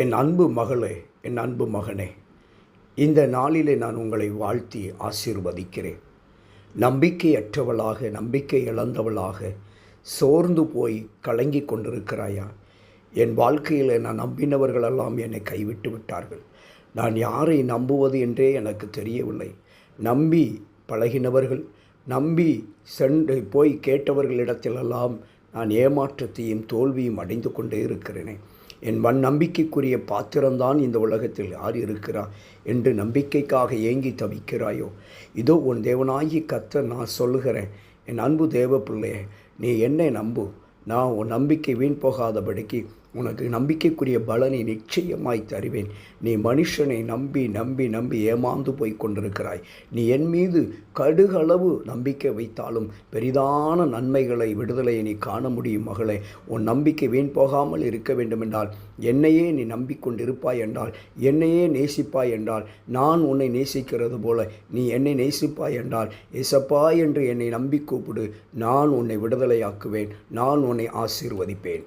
என் அன்பு மகளே என் அன்பு மகனே இந்த நாளிலே நான் உங்களை வாழ்த்தி ஆசீர்வதிக்கிறேன். நம்பிக்கையற்றவளாக நம்பிக்கை இழந்தவளாக சோர்ந்து போய் கலங்கி கொண்டிருக்கிறாயா? என் வாழ்க்கையில் நான் நம்பினவர்களெல்லாம் என்னை கைவிட்டு விட்டார்கள். நான் யாரை நம்புவது என்றே எனக்கு தெரியவில்லை. நம்பி பழகினவர்கள் நம்பி சென்று போய் கேட்டவர்களிடத்திலெல்லாம் நான் ஏமாற்றத்தையும் தோல்வியும் அடைந்து கொண்டே இருக்கிறேனே. என் வன் நம்பிக்கைக்குரிய பாத்திரம்தான் இந்த உலகத்தில் யார் இருக்கிறார் என்று நம்பிக்கைக்காக ஏங்கி தவிக்கிறாயோ? இதோ உன் தேவனாகி கத்த நான் சொல்லுகிறேன். என் அன்பு தேவ பிள்ளையே நீ என்னை நம்பு. நான் உன் நம்பிக்கை வீண் போகாதபடிக்கு உனக்கு நம்பிக்கைக்குரிய பலனை நிச்சயமாய் தருவேன். நீ மனுஷனை நம்பி நம்பி நம்பி ஏமாந்து போய் கொண்டிருக்கிறாய். நீ என் மீது கடுகளவு நம்பிக்கை வைத்தாலும் பெரிதான நன்மைகளை விடுதலையை நீ காண முடியும் மகளே. உன் நம்பிக்கை வீண் போகாமல் இருக்க வேண்டுமென்றால் என்னையே நீ நம்பிக்கொண்டிருப்பாய் என்றால் என்னையே நேசிப்பாய் என்றால் நான் உன்னை நேசிக்கிறது போல நீ என்னை நேசிப்பாய் என்றால் எசப்பா என்று என்னை நம்பி கூப்பிடு. நான் உன்னை விடுதலையாக்குவேன். நான் உன்னை ஆசீர்வதிப்பேன்.